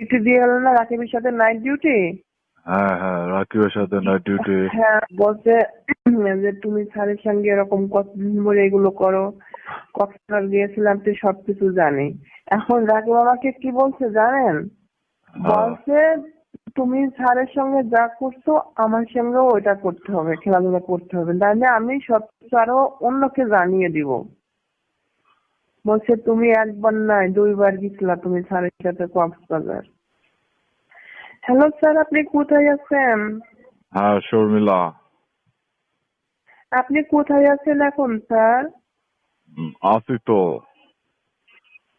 Duty দিয়ে গেল না রাকিবের সাথে নাইট ডিউটি হ্যাঁ হ্যাঁ রাকিবের সাথে নাইট ডিউটি হ্যাঁ বলছে যে তুমি স্যারের সঙ্গে এরকম কতদিন ধরে এগুলো করো। কক্সবাজার গিয়েছিলাম তুই সবকিছু জানি। এখন রাকিব আমাকে কি বলছে জানেন? বলছে তুমি স্যারের সঙ্গে যা করছ আমার সঙ্গেও ওইটা করতে হবে খেলাধুলা করতে হবে। তাহলে আমি সবকিছু আরও অন্যকে জানিয়ে দিব। বলছে তুমি একবার নয় দুইবার গেছিলা তুমি স্যারের সাথে কক্সবাজার হ্যালো স্যার আপনি কোথায় আছেন? হ্যাঁ শর্মিলা। আপনি কোথায় আছেন এখন স্যার আছি তো।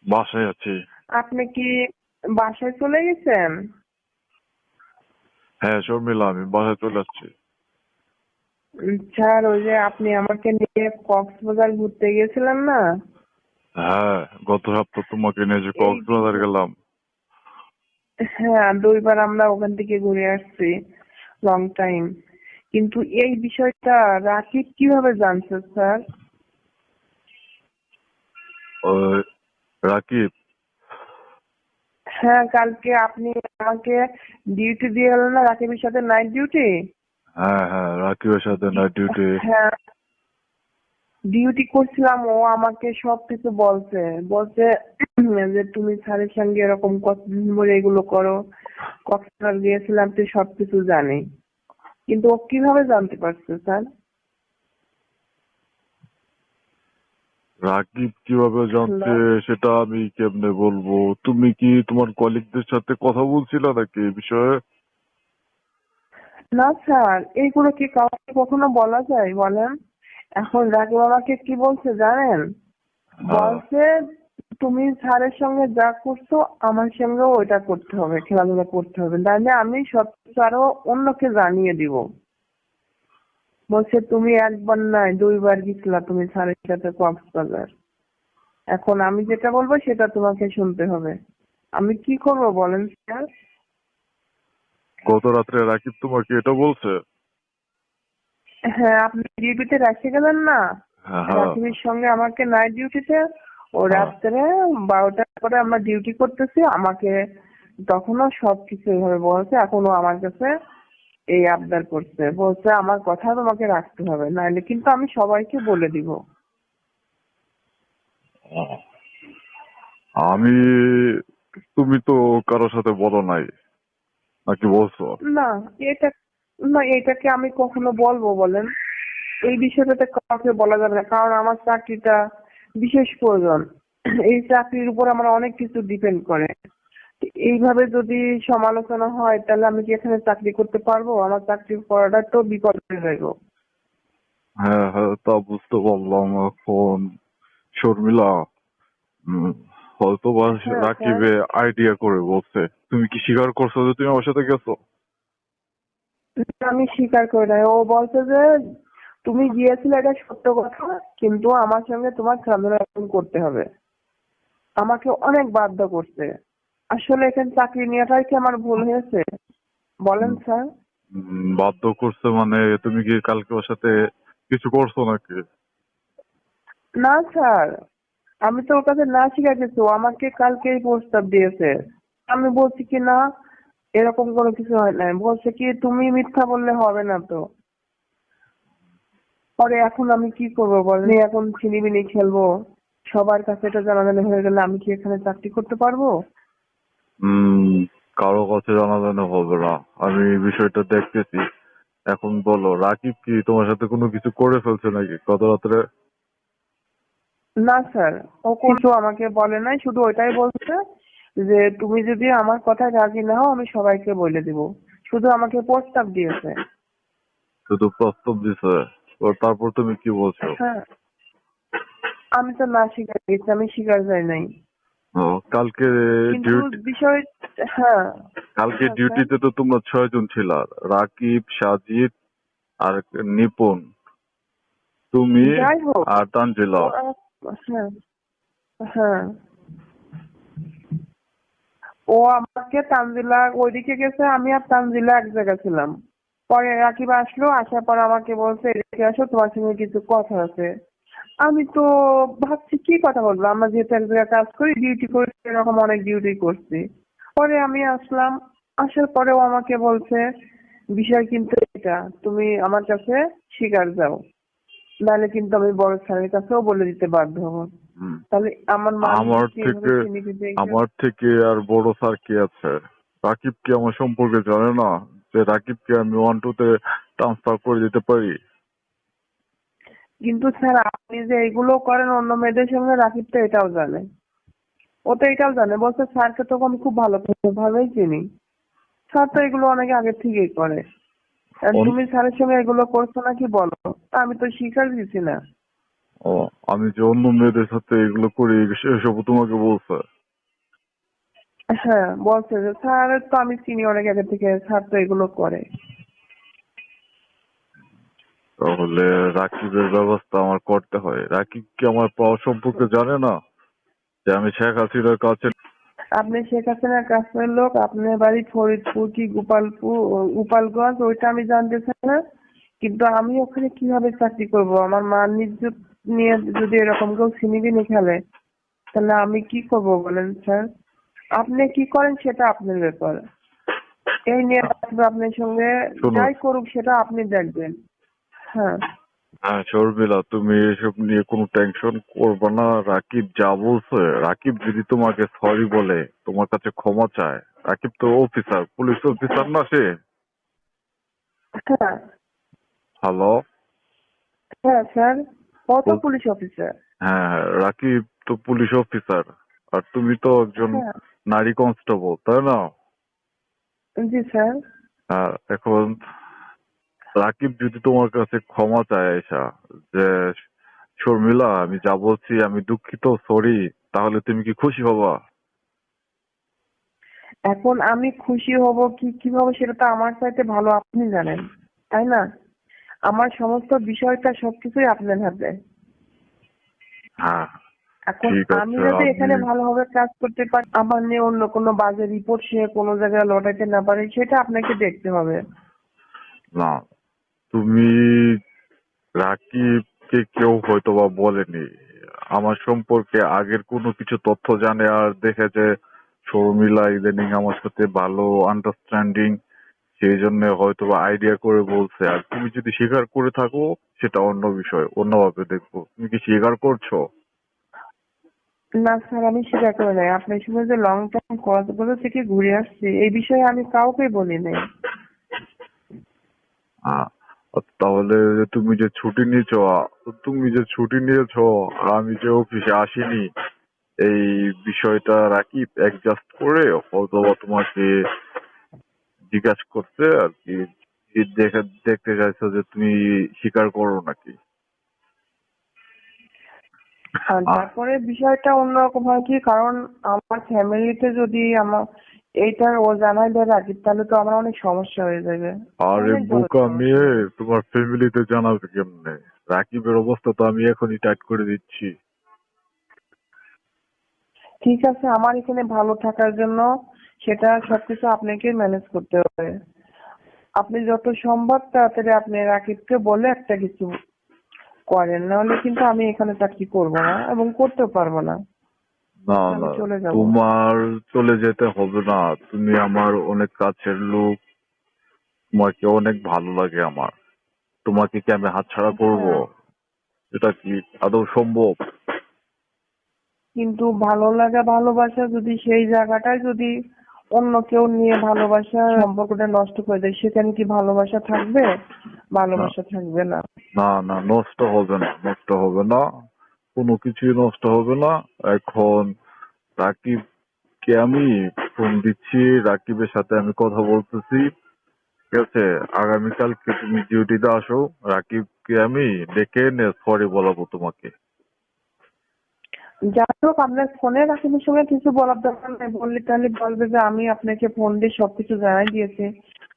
বাসায় আছি। আপনি কি বাসায় চলে গেছেন? হ্যাঁ শর্মিলা আমি বাসায় চলে আসছি। স্যার ওই যে আপনি আমাকে নিয়ে কক্সবাজার ঘুরতে গেছিলেন না? হ্যাঁ গত সপ্তাহ তোমাকে নিয়ে যে কক্সবাজার গেলাম। হ্যাঁ দুইবার আমরা ওখান থেকে ঘুরে আসছি লং টাইম কিন্তু এই বিষয়টা রাকিব কীভাবে জানছে স্যার? রাকিব? হ্যাঁ কালকে আপনি আমাকে ডিউটি দিয়ে গেলেন না রাকিবের সাথে নাইট ডিউটি হ্যাঁ হ্যাঁ রাকিবের সাথে নাইট ডিউটি হ্যাঁ ডিউটি করছিলাম ও আমাকে সবকিছু বলছে। বলছে যে তুমি স্যারের সঙ্গে এরকম কতদিন ধরে এগুলো করো। কক্সবাজার গিয়েছিলাম তুই সবকিছু জানি কিন্তু ও কীভাবে জানতে পারছে স্যার? রাকিব কীভাবে জানছে সেটা আমি কেমনে বলব? তুমি কি তোমার কলিগদের সাথে কথা বলছিলে নাকি এই বিষয়ে? না স্যার। এইগুলো কি কাউকে কখনো বলা যায় বলেন? এখন রাকিব আমাকে কি বলছে জানেন? বলছে তুমি স্যারের সঙ্গে যা করছ আমার সঙ্গেও ওইটা করতে হবে খেলাধুলা করতে হবে। তাহলে আমি সবকিছু আরও অন্যকে জানিয়ে দিব। বলছে তুমি একবার নয় দুইবার গেছিলা তুমি স্যারের সাথে কক্সবাজার। এখন আমি যেটা বলব সেটা তোমাকে শুনতে হবে। আমি কি করব বলেন স্যার? গত রাত্রে রাকিব তোমাকে এটা বলছে? হ্যাঁ আপনি ডিউটিতে রেখে গেলেন না? হ্যাঁ হ্যাঁ। রাকিবের সঙ্গে আমাকে নাইট ডিউটিতে ও হ্যাঁ। রাত্রে বারোটার পরে আমরা ডিউটি করতেছি আমাকে তখনও সবকিছু এইভাবে বলছে এখনও আমার কাছে এই আবদার করছে। বলছে আমার কথা তোমাকে রাখতে হবে নাহলে কিন্তু আমি সবাইকে বলে দিব। আমি তুমি তো কারোর সাথে বলো নাই নাকি বলছো? না এটা না এটাকে আমি কখনো বলব বলেন। এই বিষয়টাতে কাউকে বলা যাবে না কারণ আমার চাকরিটা বিশেষ প্রয়োজন। এই চাকরির উপর আমার অনেক কিছু ডিপেন্ড করে। এইভাবে যদি সমালোচনা হয় তাহলে আমি কি এখানে চাকরি করতে পারব? আমার চাকরি করাটা তো বিপদ হয়ে যাইব হ্যাঁ হ্যাঁ তা বুঝতে পারলাম এখন। শর্মিলা হয়তো বা হ্যাঁ, রাকিবে আইডিয়া করে বলছে। তুমি কি স্বীকার করছ যে তুমি আমার সাথে গেছো? আমি স্বীকার করি নাই ও বলছে যে তুমি গিয়েছিলে এটা সত্য কথা কিন্তু আমার সঙ্গে তোমার খেলাধুলা এখন করতে হবে। আমাকে অনেক বাধ্য করছে। আসলে এখানে চাকরি নেওয়াটাই কি আমার ভুল হয়েছে? বলেন স্যার। বাধ্য করছে মানে তুমি কি কালকে ওর সাথে কিছু করছ নাকি? না স্যার। আমি তো ওর কাছে না শিখে গেছি। আমাকে কালকেই প্রস্তাব দিয়েছে। আমি বলছি কি না এরকম কোনো কিছু হয় না বলছে কি তুমি মিথ্যা বললে হবে না তো। পরে এখন আমি কি করব বলেন? এখন ছিনিমিনি খেলব। সবার কাছে এটা জানাজানি হয়ে গেলে আমি কি এখানে চাকরি করতে পারব? কারও কাছে জানাজানি হবে না। আমি এই বিষয়টা দেখতেছি। এখন বলো রাকিব কি তোমার সাথে কোনো কিছু করে ফেলছে নাকি? গত রাত্রে? না স্যার। ও কিছু আমাকে বলে নাই শুধু ওইটাই বলছে। যে তুমি যদি আমার কথায় রাজি না হও আমি সবাইকে বলে দিব। শুধু আমাকে প্রস্তাব দিয়েছে। শুধু প্রস্তাব দিছে তো তারপর তুমি কি বলছো? হ্যাঁ। আমি তো না স্বীকার গেছি আমি স্বীকার যাই নাই। ও, কালকে ডিউটি বিষয় হ্যাঁ। কালকে আচ্ছা। ডিউটিতে তো তোমরা ছয় জন ছিল রাকিব সাজিদ আর নিপুন তুমি আর তানজিলা। হ্যাঁ। হ্যাঁ। ও আমাকে তানজিলা ওইদিকে গেছে, আমি আর তানজিলা এক জায়গায় ছিলাম। পরে রাকিব আসলো, আসার পর আমাকে বলছে, এদিকে আসো, তোমার সঙ্গে কিছু কথা আছে। আমি তো ভাবছি, কি কথা বলব? আমরা যেহেতু এক জায়গায় কাজ করি ডিউটি করি এরকম অনেক ডিউটি করছি। পরে আমি আসলাম, আসার পরেও আমাকে বলছে, বিষয় কিন্তু এটা, তুমি আমার কাছে শিকার যাও। নাহলে কিন্তু আমি বড় স্যারের কাছেও বলে দিতে বাধ্য হব। তাহলে আমার আমার থেকে? আমার থেকে আর বড় স্যার কে আছে? রাকিব কি আমার সম্পর্কে জানে না? যে রাকিবকে আমি ওয়ান টু তে ট্রান্সফার করে দিতে পারি? কিন্তু স্যার আপনি যে এগুলো করেন অন্য মেয়েদের সঙ্গে রাকিব তো এটাও জানে। ও তো এটাও জানে। বলছে স্যারকে তো আমি খুব ভালো ভাবেই চিনি। স্যার তো এগুলো অনেক আগে থেকেই করে। আর তুমি স্যারের সঙ্গে এগুলো করছ নাকি বলো? আমি তো স্বীকার দিচ্ছি না। ও আমি যে অন্য মেয়েদের সাথে এগুলো করি এসব তোমাকে বলছে? হ্যাঁ বলছে যে স্যার তো আমি চিনি অনেক আগে থেকে স্যার তো এগুলো করে। তাহলে রাকিবের ব্যবস্থা আমার করতে হয়। রাকিব কি আমার পাওয়া সম্পর্কে জানে না যে আমি শেখ হাসিনার কাছে আপনি শেখ হাসিনার কাছের লোক আপনার বাড়ি ফরিদপুর কি গোপালপুর গোপালগঞ্জ ওইটা আমি জানতে চাই না। কিন্তু আমি ওখানে কীভাবে চাকরি করব? আমার মা নিযুত নিয়ে যদি এরকম কেউ ছিনিবিনি খেলে তাহলে আমি কি করব বলেন স্যার? আপনি কি করেন সেটা আপনার ব্যাপার। এই নিয়ে আপনার সঙ্গে। যাই করুক সেটা আপনি দেখবেন। হ্যাঁ। হ্যাঁ শর্মিলা তুমি এসব নিয়ে কোনো টেনশন করবে না। রাকিব যা বলছে রাকিব যদি তোমাকে সরি বলে তোমার কাছে ক্ষমা চায়। রাকিব তো অফিসার পুলিশ অফিসার না সে? হ্যাঁ। হ্যালো হ্যাঁ স্যার। ও তো পুলিশ অফিসার? হ্যাঁ হ্যাঁ রাকিব তো পুলিশ অফিসার। আর তুমি তো একজন হ্যাঁ। নারী কনস্টেবল তাই না? জি স্যার। হ্যাঁ এখন রাকিব যদি তোমার কাছে ক্ষমা চায় এসা যে শর্মিলা আমি যা বলছি আমি দুঃখিত সরি তাহলে তুমি কি খুশি হবা? এখন আমি খুশি হব কি কীভাবে? সেটা তো আমার চাইতে ভালো আপনি জানেন তাই না? আমার সমস্ত বিষয়টা সবকিছুই আপনার হাতে। এখন আমি যদি এখানে ভালোভাবে কাজ করতে পারি আমার নিয়ে অন্য কোনো বাজে রিপোর্ট সে কোনো জায়গায় লটাইতে না পারে সেটা আপনাকে দেখতে হবে। না তুমি রাকিবকে কেউ হয়তো বা বলেনি। আমার সম্পর্কে আগের কোনো কিছু তথ্য জানে আর দেখে যে শর্মিলা ইদানিং আমার সাথে ভালো আন্ডারস্ট্যান্ডিং সেই জন্য হয়তো আইডিয়া করে বলছে আর তুমি যদি স্বীকার করে থাকো সেটা অন্য বিষয় অন্যভাবে দেখব। তুমি কি স্বীকার করছ? না স্যার আমি স্বীকার করে নাই। আপনার সঙ্গে যে লং কলেজগুলো থেকে ঘুরে আসছি এই বিষয়ে আমি কাউকে বলি নাই। তাহলে তুমি যে ছুটি নিয়েছো তুমি যে ছুটি নিয়েছ আর আমি যে অফিসে আসিনি এই বিষয়টা রাকিব অ্যাডজাস্ট করে অথবা তোমাকে জিজ্ঞাসা করছে আর কি দেখতে চাইছো যে তুমি স্বীকার করো নাকি? আর তারপরে বিষয়টা অন্যরকম হয় কি কারণ আমার ফ্যামিলিতে যদি আমার এইটার ও জানাই দেয় রাকিব তাহলে তো আমার অনেক সমস্যা হয়ে যাবে। আরে বোকা মেয়ে তোমার ফ্যামিলিতে জানাবে কেমনে? রাকিবের অবস্থা তো আমি এখনই টাইট করে দিচ্ছি। ঠিক আছে আমার এখানে ভালো থাকার জন্য সেটা সবকিছু আপনাকে ম্যানেজ করতে হবে। আপনি যত সম্ভব তাড়াতাড়ি আপনি রাকিবকে বলে একটা কিছু করেন নাহলে কিন্তু আমি এখানে চাকরি করব না এবং করতেও পারব না। না না। তোমার চলে যেতে হবে না। তুমি আমার অনেক কাছের লোক। তোমাকে অনেক ভালো লাগে আমার। তোমাকে কি আমি হাতছাড়া করব? হ্যাঁ। এটা কি আদৌ সম্ভব? কিন্তু ভালো লাগা ভালোবাসা যদি সেই জায়গাটায় যদি অন্য কেউ নিয়ে ভালোবাসা সম্পর্কটা নষ্ট করে দেয় সেখানে কি ভালোবাসা থাকবে? ভালোবাসা থাকবে না। না না নষ্ট হবে না নষ্ট হবে না কোনো কিছুই নষ্ট হবে না। এখন রাকিবকে আমি? ফোন দিচ্ছি রাকিবের সাথে আমি কথা বলতেছি। ঠিক আছে আগামীকালকে তুমি ডিউটিতে আসো রাকিবকে আমি ডেকে এনে সরি বলাবো তোমাকে। যাই হোক আপনার ফোনে রাকিবের সঙ্গে কিছু বলার দরকার নেই। বললে তাহলে বলবে যে আমি আপনাকে ফোন দিয়ে সবকিছু জানাই দিয়েছি।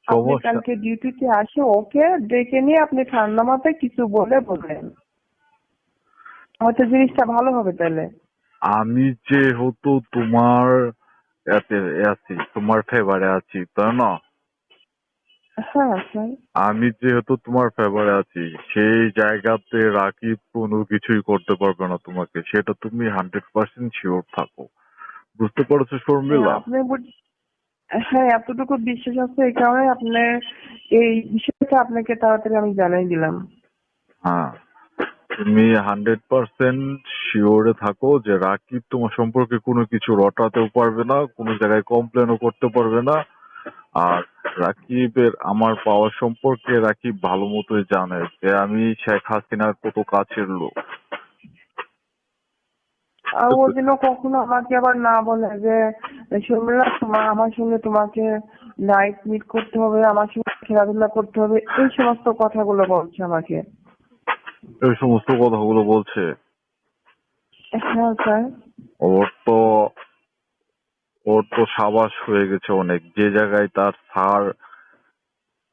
আপনি কালকে ডিউটিতে আসে ওকে ডেকে নিয়ে আপনি ঠান্ডা মাথায় কিছু বলে বলবেন। হয়তো জিনিসটা ভালো হবে তাহলে। আমি যেহেতু তোমার এতে আছি তোমার ফেভারে আছি তাই না? হ্যাঁ স্যার আমি যেহেতু তোমার ফেভারে আছি সেই জায়গাতে রাকিব কোনো কিছুই করতে পারবে না তোমাকে সেটা তুমি হান্ড্রেড পার্সেন্ট শিওর থাকো। বুঝতে পারছ শর্মিলা? আপনি হ্যাঁ এতটুকু বিশ্বাস আছে এই কারণে আপনার এই বিষয়টা আপনাকে তাড়াতাড়ি আমি জানাই দিলাম। হ্যাঁ তুমি হান্ড্রেড পার্সেন্ট শিওরে থাকো যে রাকিব তোমার সম্পর্কে কোনো কিছু রটাতেও পারবে না কোনো জায়গায় কমপ্লেনও করতে পারবে না আর রাকিবের আমার পাওয়ার সম্পর্কে রাকিব ভালো মতোই জানে যে আমি শেখ হাসিনার কত কাছের লোক। আর ও যেন কখনো আমাকে আবার না বলে যে শর্মিলা তোমার আমার সঙ্গে তোমাকে নাইট মিট করতে হবে আমার সঙ্গে খেলাধুলা করতে হবে। এই সমস্ত কথাগুলো বলছে আমাকে। এই সমস্ত কথাগুলো বলছে? হ্যাঁ স্যার। ওর তো ওর তো সাবাস হয়ে গেছে অনেক। যে জায়গায় তার স্যার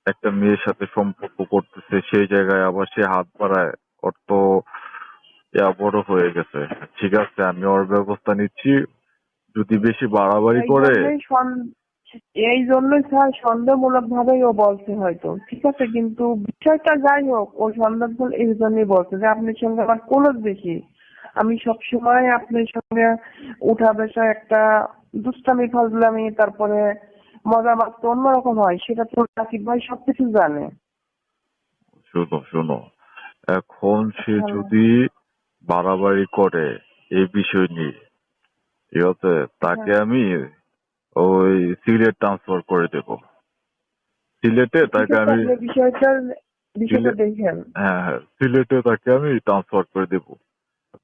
একটা মেয়ের সাথে সম্পর্ক করতেছে সেই জায়গায় আবার সে হাত বাড়ায়। ওর তো বড় হয়ে গেছে। ঠিক আছে আমি ওর ব্যবস্থা নিচ্ছি। যদি বেশি বাড়াবাড়ি করে এই জন্যই স্যার সন্দেহমূলক ভাবেই ও বলছে হয়তো। ঠিক আছে কিন্তু বিষয়টা যাই হোক ও সন্দেহ এই জন্যই বলছে যে আপনার সঙ্গে আমার ক্লোজ বেশি আমি সবসময় আপনার সঙ্গে উঠা বসা একটা দুষ্টামি ফাজলামি তারপরে মজা মাস্ত অন্যরকম হয় সেটা তো রাকিব ভাই সবকিছু জানে। শোনো শোনো এখন সে। যদি বাড়াবাড়ি করে এই বিষয় নিয়ে ঠিক আছে তাকে হ্যাঁ। আমি ওই সিলেট ট্রান্সফার করে দেব। সিলেটে তাকে আমি হ্যাঁ হ্যাঁ সিলেটে তাকে আমি ট্রান্সফার করে দেব।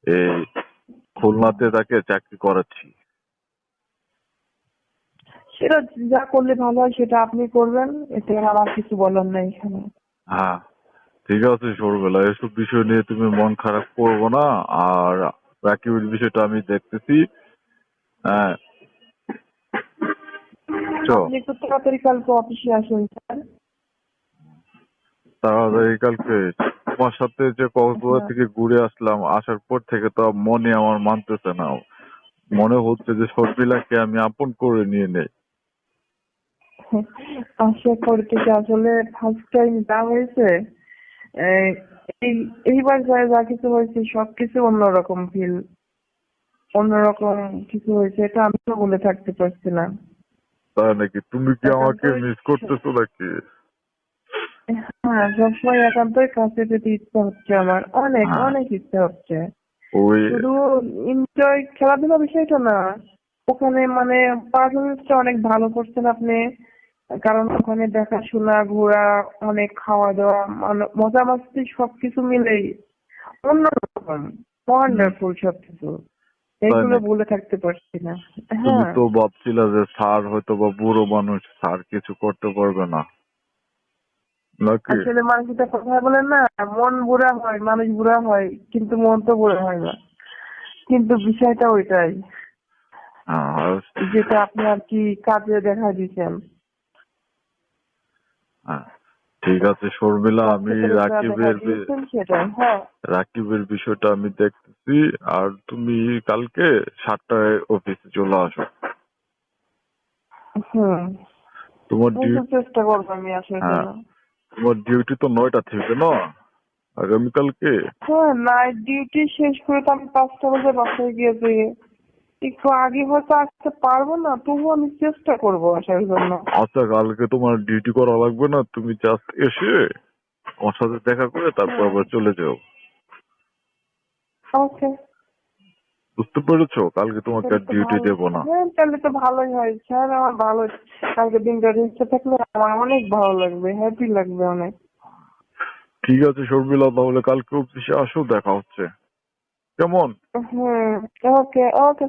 এই খুলনাতে তাকে চাকরি করাচ্ছি। সেটা যা করলে ভালো হয় সেটা আপনি করবেন। এতে আমার কিছু বলার নেই এখানে। হ্যাঁ ঠিক আছে সরবেলা এসব বিষয় নিয়ে তুমি মন খারাপ করব না আর রাকিবের বিষয়টা আমি দেখতেছি। হ্যাঁ। চ। আপনি একটু তাড়াতাড়ি কালকে অফিসে আসুন স্যার। তাড়াতাড়ি কালকে। তোমার সাথে যে কক্সবাজার হ্যাঁ। থেকে ঘুরে আসলাম আসার পর থেকে তো মনে আমার মানতেছে না। মনে হচ্ছে যে সরবিলাকে আমি আপন করে নিয়ে নেই। আশা করতেছি আসলে ফার্স্ট টাইম যা হয়েছে এই এই- এইবার যা যা কিছু হয়েছে সবকিছু অন্যরকম ফিল অন্যরকম কিছু হয়েছে এটা আমি তো বলে থাকতে পারছি না। তাই নাকি? তুমি কি আমাকে মিস করতেছো নাকি? হ্যাঁ সবসময় একান্তই কাছে পেতে ইচ্ছা হচ্ছে আমার। অনেক হ্যাঁ। অনেক ইচ্ছা হচ্ছে। শুধু এনজয় খেলাধুলা বিষয়টা না। ওখানে মানে পারফরমেন্সটা অনেক ভালো করছেন আপনি। কারণ ওখানে দেখাশোনা ঘোরা অনেক খাওয়া দাওয়া মানে মজা মাস্তি সবকিছু মিলেই অন্যরকম ওয়ান্ডারফুল সবকিছু। এইগুলো বলে থাকতে পারছি না। তুমি হ্যাঁ। তো ভাবছিলা যে স্যার হয়তো বা বুড়ো মানুষ স্যার কিছু করতে পারবে না। আসলে মানুষ একটা কথা বলেন না মন বুড়া হয় মানুষ বুড়া হয় কিন্তু মন তো বুড়া হয় না। কিন্তু বিষয়টা ওইটাই। হ্যাঁ, যেটা আপনি আর কি কাজে দেখা দিচ্ছেন হ্যাঁ, ঠিক আছে শর্মিলা আমি রাকিবের হ্যাঁ। রাকিবের বিষয়টা আমি দেখতেছি আর তুমি কালকে সাতটায় অফিসে চলে আসো। তোমার ডিউটি চেষ্টা করব আমি আসার হ্যাঁ। তোমার ডিউটি তো নয়টা থেকে না? আগামীকালকে? হ্যাঁ নাইট ডিউটি শেষ করে তো আমি পাঁচটা বাজে বাসায় গিয়েছি একটু আগে হয়তো আসতে পারব না তবুও আমি চেষ্টা করব আসার জন্য। আচ্ছা কালকে তোমার ডিউটি করা লাগবে না তুমি জাস্ট এসে আমার সাথে দেখা করে তারপর আবার চলে যাও। ওকে। বুঝতে পেরেছ? কালকে তোমাকে আর ডিউটি দেবো না। হ্যাঁ তাহলে তো ভালোই হয়। স্যার আমার ভালো কালকে দিনটা রেস্টে থাকলে আমার অনেক ভালো লাগবে হ্যাপি লাগবে অনেক। ঠিক আছে শর্মিলা তাহলে কালকে অফিসে আসো দেখা হচ্ছে। কেমন? হুম ওকে ওকে।